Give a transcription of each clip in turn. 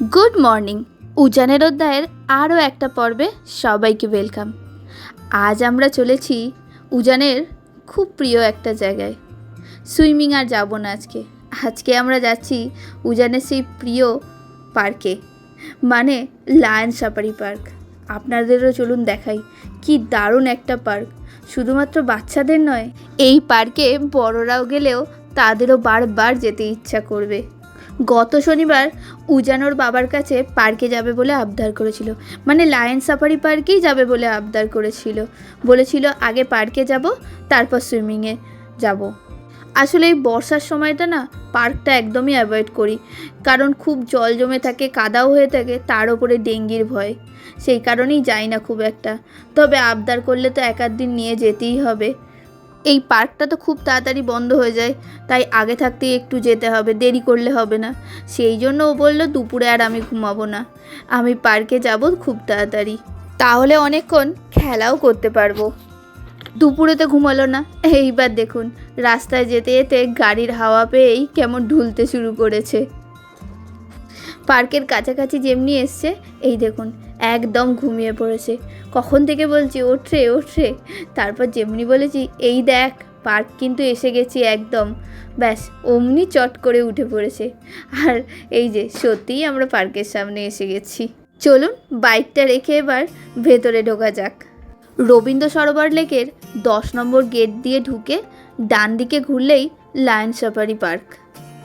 Good morning. উজানের অধ্যায়ের আরও একটা পর্বে সবাইকে ওয়েলকাম। আজ আমরা চলেছি উজানের খুব প্রিয় একটা জায়গায়। সুইমিং আর যাব না আজকে। আজকে আমরা যাচ্ছি উজানের সেই প্রিয় পার্কে মানে লায়ন সাফারি পার্ক। আপনাদেরও চলুন দেখাই কি দারুণ একটা পার্ক। শুধুমাত্র বাচ্চাদের নয়, এই পার্কে বড়রাও গেলেও তাদেরও বারবার যেতে ইচ্ছা করবে। গত শনিবার উজানোর বাবার কাছে পার্কে যাবে বলে আবদার করেছিল। মানে লায়ন সাফারি পার্কেই যাবে বলে আবদার করেছিল। বলেছিল, আগে পার্কে যাব, তারপর সুইমিংয়ে যাব। আসলে এই বর্ষার সময়টা না, পার্কটা একদমই অ্যাভয়েড করি। কারণ খুব জল জমে থাকে, কাদাও হয়ে থাকে, তার ওপরে ডেঙ্গির ভয়। সেই কারণেই যাই না খুব একটা। তবে আবদার করলে তো এক দিন নিয়ে যেতেই হবে। এই পার্কটা তো খুব তাড়াতাড়ি বন্ধ হয়ে যায়, তাই আগে থাকতেই একটু যেতে হবে, দেরি করলে হবে না। সেই জন্য ও বলল, দুপুরে আর আমি ঘুমাবো না। আমি পার্কে যাব খুব তাড়াতাড়ি। তাহলে অনেকক্ষণ খেলাও করতে পারব। দুপুরেতে ঘুমালো না। এইবার দেখুন, রাস্তায় যেতে যেতে গাড়ির হাওয়া পেয়েই কেমন ঢুলতে শুরু করেছে। পার্কের কাছাকাছি যেমনি এসছে, এই দেখুন একদম ঘুমিয়ে পড়েছে। কখন থেকে বলছি, ওঠরে ওঠরে। তারপর যেমনি বলেছি, এই দেখ, পার্ক কিন্তু এসে গেছি একদম। ব্যাস, অমনি চট করে উঠে পড়েছে। আর এই যে, সত্যিই আমরা পার্কের সামনে এসে গেছি। চলুন, বাইকটা রেখে এবার ভেতরে ঢোকা যাক। রবীন্দ্র সরোবর লেকের দশ নম্বর গেট দিয়ে ঢুকে ডান দিকে ঘুরলেই লায়ন সাফারি পার্ক।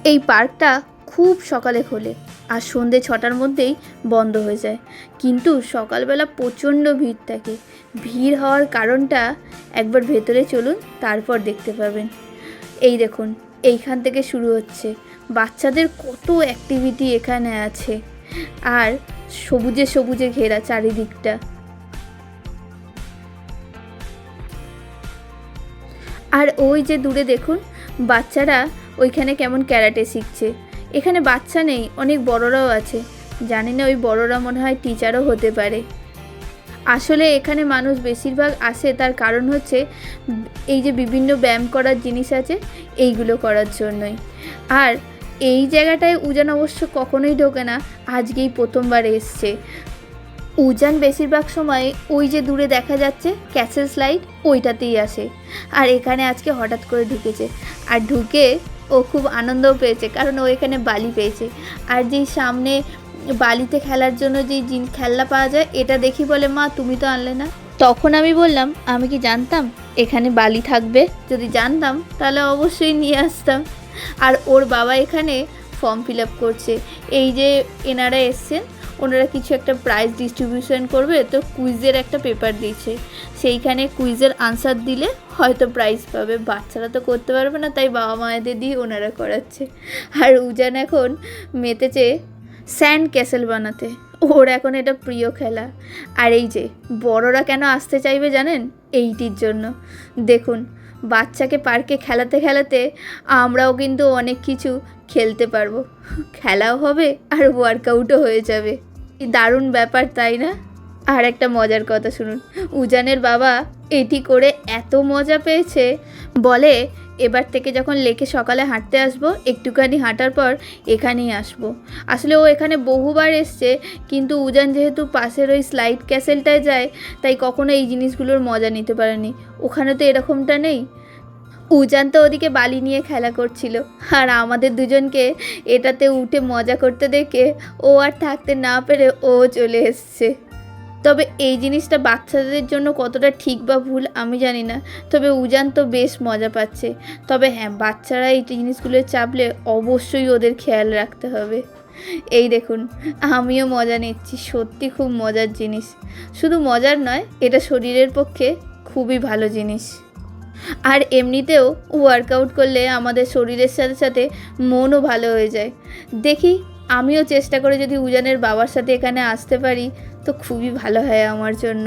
এই পার্কটা খুব সকালে খোলে আর সন্ধে ছটার মধ্যেই বন্ধ হয়ে যায়। কিন্তু সকালবেলা প্রচণ্ড ভিড় থাকে। ভিড় হওয়ার কারণটা একবার ভেতরে চলুন, তারপর দেখতে পাবেন। এই দেখুন, এইখান থেকে শুরু হচ্ছে। বাচ্চাদের কত অ্যাক্টিভিটি এখানে আছে। আর সবুজে সবুজে ঘেরা চারিদিকটা। আর ওই যে দূরে দেখুন, বাচ্চারা ওইখানে কেমন ক্যারাটে শিখছে। এখানে বাচ্চা নেই, অনেক বড়রাও আছে। জানি না ওই বড়রা মনে হয় টিচারও হতে পারে। আসলে এখানে মানুষ বেশিরভাগ আসে, তার কারণ হচ্ছে এই যে বিভিন্ন ব্যায়াম করার জিনিস আছে, এইগুলো করার জন্যই। আর এই জায়গাটায় উজান অবশ্য কখনোই ঢোকে না, আজকেই প্রথমবার এসছে। উজান বেশিরভাগ সময় ওই যে দূরে দেখা যাচ্ছে ক্যাসেল স্লাইড ওইটাতেই আসে। আর এখানে আজকে হঠাৎ করে ঢুকেছে। আর ঢুকে ও খুব আনন্দও পেয়েছে কারণ ও এখানে বালি পেয়েছে। আর যেই সামনে বালিতে খেলার জন্য যেই জিন খেলনা পাওয়া যায় এটা দেখি বলে মা তুমি তো আনলে না? তখন আমি বললাম আমি কি জানতাম এখানে বালি থাকবে? যদি জানতাম তাহলে অবশ্যই নিয়ে আসতাম। আর ওর বাবা এখানে ফর্ম ফিল আপ করছে। এই যে এনারা এসছেন ওনারা কিছু একটা প্রাইজ ডিস্ট্রিবিউশন করবে, তো কুইজের একটা পেপার দিয়েছে। সেইখানে কুইজের আনসার দিলে হয়তো প্রাইজ পাবে। বাচ্চারা তো করতে পারবে না, তাই বাবা মায়েদের দিয়ে ওনারা করাচ্ছে। আর উজান এখন মেতেছে স্যান্ড ক্যাসেল বানাতে। ওর এখন এটা প্রিয় খেলা। আর এই যে, বড়রা কেন আসতে চাইবে জানেন? এইটির জন্য। দেখুন, বাচ্চাকে পার্কে খেলাতে খেলাতে আমরাও কিন্তু অনেক কিছু খেলতে পারব। খেলাও হবে আর ওয়ার্কআউটও হয়ে যাবে। কি দারুণ ব্যাপার, তাই না? আর একটা মজার কথা শুনুন। উজানের বাবা এটি করে এত মজা পেয়েছে। বলে, এবার থেকে যখন লেকে সকালে হাঁটতে আসব, একটুখানি হাঁটার পর এখানেই আসব। আসলে ও এখানে বহুবার এসছে, কিন্তু উজান যেহেতু পাশের ওই স্লাইড ক্যাসেলটায় যায়, তাই কখনো এই জিনিসগুলোর মজা নিতে পারেনি। ওখানে তো এরকমটা নেই। উজান তো ওদিকে বালি নিয়ে খেলা করছিল। আর আমাদের দুজনকে এটাতে উঠে মজা করতে দেখে ও আর থাকতে না পেরে ও চলে এসছে। তবে এই জিনিসটা বাচ্চাদের জন্য কতটা ঠিক বা ভুল আমি জানি না, তবে উজান তো বেশ মজা পাচ্ছে। তবে হ্যাঁ বাচ্চারা এই জিনিসগুলো চাপলে অবশ্যই ওদের খেয়াল রাখতে হবে। এই দেখুন, আমিও মজা নিচ্ছি, সত্যি খুব মজার জিনিস। শুধু মজার নয়, এটা শরীরের পক্ষে খুবই ভালো জিনিস। আর এমনিতেও ওয়ার্কআউট করলে আমাদের শরীরের সাথে সাথে মনও ভালো হয়ে যায়। দেখি, আমিও চেষ্টা করে যদি উজানের বাবার সাথে এখানে আসতে পারি, তো খুবই ভালো হয় আমার জন্য।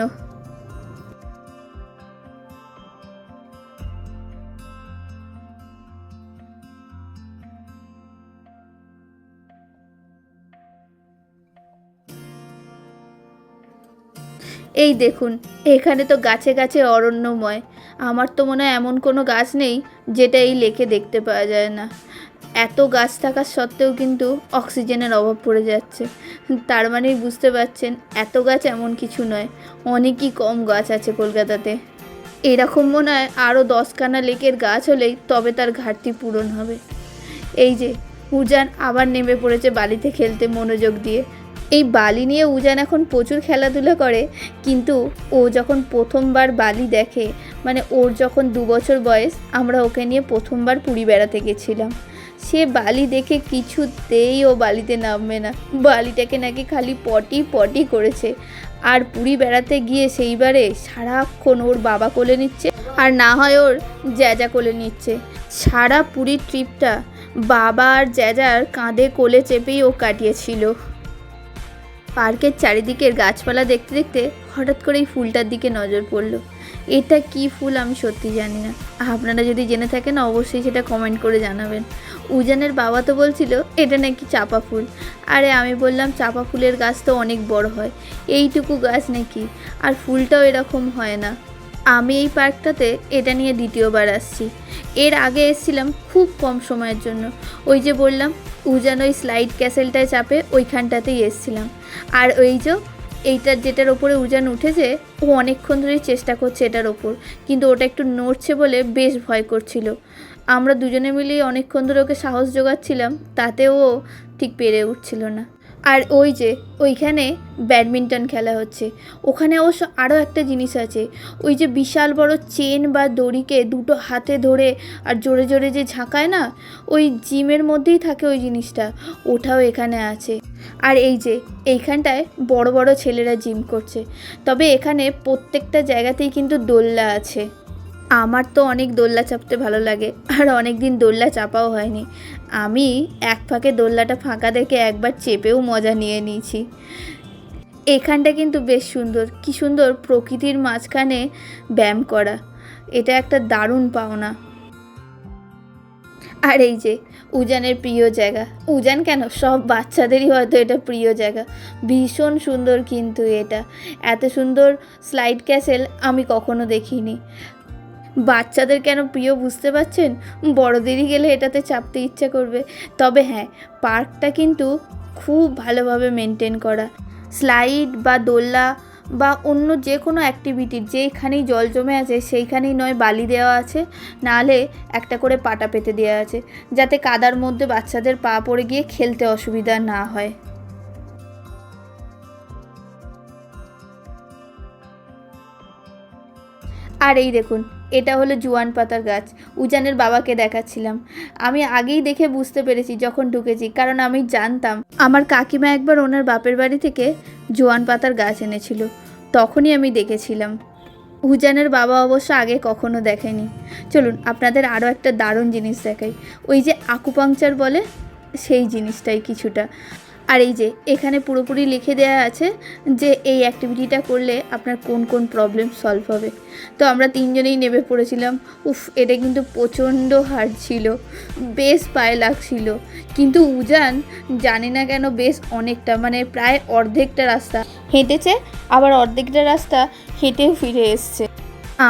এই দেখুন, এখানে তো গাছে গাছে অরণ্যময়। আমার তো মনে হয় এমন কোনো গাছ নেই যেটা এই লেকে দেখতে পাওয়া যায় না। এত গাছ থাকা সত্ত্বেও কিন্তু অক্সিজেনের অভাব পড়ে যাচ্ছে। তার মানেই বুঝতে পারছেন, এত গাছ এমন কিছু নয়। অনেকই কম গাছ আছে কলকাতাতে। এরকম মনে হয় আরও দশখানা লেকের গাছ হলেই তবে তার ঘাটতি পূরণ হবে। এই যে, উজান আবার নেমে পড়েছে বালিতে খেলতে মনোযোগ দিয়ে। এই বালি নিয়ে উজান এখন প্রচুর খেলাধুলা করে, কিন্তু ও যখন প্রথমবার বালি দেখে মানে ওর যখন দু বছর বয়স, আমরা ওকে নিয়ে প্রথমবার পুরী বেড়াতে গেছিলাম। সে বালি দেখে কিছুতেই ও বালিতে নামবে না। বালিটাকে নাকি খালি পটি পটি করেছে। আর পুরী বেড়াতে গিয়ে সেইবারে সারাক্ষণ ওর বাবা কোলে নিচ্ছে, আর না হয় ওর জ্যাজা কোলে নিচ্ছে। সারা পুরীর ট্রিপটা বাবা আর জ্যাজার কাঁধে কোলে চেপেই ও কাটিয়েছিল। পার্কের চারিদিকের গাছপালা দেখতে দেখতে হঠাৎ করে এই ফুলটার দিকে নজর পড়ল। এটা কি ফুল আমি সত্যি জানি না। আপনারা যদি জেনে থাকেন, অবশ্যই সেটা কমেন্ট করে জানাবেন। উজানের বাবা তো বলছিল, এটা নাকি চাপা ফুল। আরে আমি বললাম, চাপা ফুলের গাছ তো অনেক বড় হয়। এইটুকু গাছ নাকি? আর ফুলটাও এরকম হয় না। আমি এই পার্কটাতে এটা নিয়ে দ্বিতীয়বার আসছি। এর আগে এসেছিলাম খুব কম সময়ের জন্য। ওই যে বললাম উজান ওই স্লাইড ক্যাসেলটায় চাপে ওইখানটাতেই এসেছিলাম। আর ওই যে এইটার যেটার ওপরে উজান উঠেছে, ও অনেকক্ষণ ধরেই চেষ্টা করছে এটার ওপর। কিন্তু ওটা একটু নড়ছে বলে বেশ ভয় করছিল। আমরা দুজনে মিলেই অনেকক্ষণ ধরে ওকে সাহস জোগাচ্ছিলাম তাতেও ও ঠিক পেরে উঠছিল না। আর ওই যে, ওইখানে ব্যাডমিন্টন খেলা হচ্ছে। ওখানে অবশ্য আরও একটা জিনিস আছে। ওই যে বিশাল বড় চেন বা দড়িকে দুটো হাতে ধরে আর জোরে জোরে যে ঝাঁকায় না, ওই জিমের মধ্যেই থাকে ওই জিনিসটা। ওটাও এখানে আছে। আর এই যে, এইখানটায় বড় বড় ছেলেরা জিম করছে। তবে এখানে প্রত্যেকটা জায়গাতেই কিন্তু দোল্লা আছে। আমার তো অনেক দোল্লা চাপতে ভালো লাগে, আর অনেক দিন দোল্লা চাপাও হয়নি। আমি এক ফাঁকে দোল্লাটা ফাঁকা দেখে একবার চেপেও মজা নিয়ে নিয়েছি। এখানটা কিন্তু বেশ সুন্দর, কি সুন্দর প্রকৃতির মাঝখানে ব্যায়াম করা। এটা একটা দারুণ পাওনা। আর এই যে, উজানের প্রিয় জায়গা। উজান কেন? সব বাচ্চাদেরই হয়তো এটা প্রিয় জায়গা। ভীষণ সুন্দর কিন্তু এটা। এত সুন্দর স্লাইড ক্যাসেল আমি কখনো দেখিনি। বাচ্চাদের কেন প্রিয় বুঝতে পারছেন? বড়দেরই গেলে এটাতে চাপতে ইচ্ছা করবে। তবে হ্যাঁ পার্কটা কিন্তু খুব ভালোভাবে মেনটেন করা। স্লাইড বা দোলনা বা অন্য যে কোনো অ্যাক্টিভিটির যেখানেই জল জমে আছে, সেইখানেই নয়, বালি দেওয়া আছে। নাহলে একটা করে পাটা পেতে দেওয়া আছে, যাতে কাদার মধ্যে বাচ্চাদের পা পড়ে গিয়ে খেলতে অসুবিধা না হয়। আর এই দেখুন এটা হলো জুয়ান পাতার গাছ। উজানের বাবাকে দেখাচ্ছিলাম। আমি আগেই দেখে বুঝতে পেরেছি যখন ঢুকেছি, কারণ আমি জানতাম আমার কাকিমা একবার ওনার বাপের বাড়ি থেকে জোয়ান পাতার গাছ এনেছিল। তখনই আমি দেখেছিলাম। উজানের বাবা অবশ্য আগে কখনো দেখেনি। চলুন, আপনাদের আরও একটা দারুণ জিনিস দেখাই। ওই যে আকুপাংচার বলে, সেই জিনিসটাই কিছুটা। আর এই যে, এখানে পুরোপুরি লিখে দেওয়া আছে যে এই অ্যাক্টিভিটিটা করলে আপনার কোন কোন প্রবলেম সলভ হবে। তো আমরা তিনজনেই নেমে পড়েছিলাম। উফ, এটা কিন্তু প্রচণ্ড হার্ড ছিল। বেশ পায়ে লাগছিল। কিন্তু উজান জানি না কেন বেশ অনেকটা মানে প্রায় অর্ধেকটা রাস্তা হেঁটেছে, আবার অর্ধেকটা রাস্তা হেঁটেও ফিরে এসছে।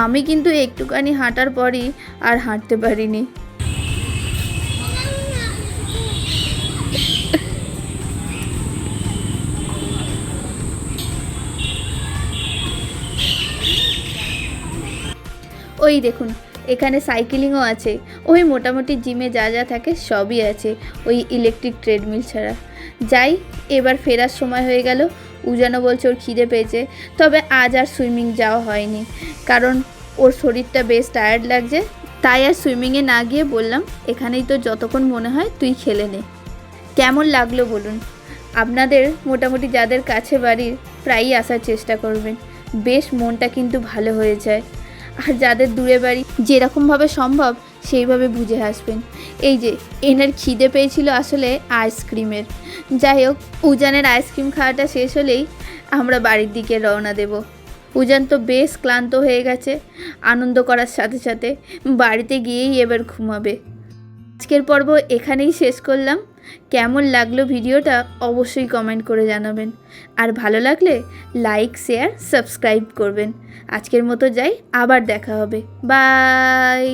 আমি কিন্তু একটুখানি হাঁটার পরই আর হাঁটতে পারিনি। ওই দেখুন, এখানে সাইকেলিংও আছে। ওই মোটামুটি জিমে যা যা থাকে সবই আছে, ওই ইলেকট্রিক ট্রেডমিল ছাড়া। যাই, এবার ফেরার সময় হয়ে গেল। উজানো বলছে ওর খিদে পেয়েছে, তবে আজ আর সুইমিং যাওয়া হয়নি। কারণ ওর শরীরটা বেশ টায়ার্ড লাগছে, তাই আর সুইমিংয়ে না গিয়ে বললাম, এখানেই তো যতক্ষণ মনে হয় তুই খেলে নে। কেমন লাগল বলুন? আপনাদের, মোটামুটি যাদের কাছে বাড়ির, প্রায়ই আসার চেষ্টা করবেন। বেশ মনটা কিন্তু ভালো হয়ে যায়। আর যাদের দূরে বাড়ি যেরকমভাবে সম্ভব সেইভাবে বুঝে আসবেন এই যে, এনার খিদে পেয়েছিল আসলে আইসক্রিমের। যাই হোক, উজানের আইসক্রিম খাওয়াটা শেষ হলেই আমরা বাড়ির দিকে রওনা দেব। উজান তো বেশ ক্লান্ত হয়ে গেছে। আনন্দ করার সাথে সাথে বাড়িতে গিয়েই এবার ঘুমাবে। আজকের পর্ব এখানেই শেষ করলাম। কেমন লাগল ভিডিওটা অবশ্যই কমেন্ট করে জানাবেন। আর ভালো লাগলে লাইক শেয়ার সাবস্ক্রাইব করবেন। আজকের মতো যাই, আবার দেখা হবে। বাই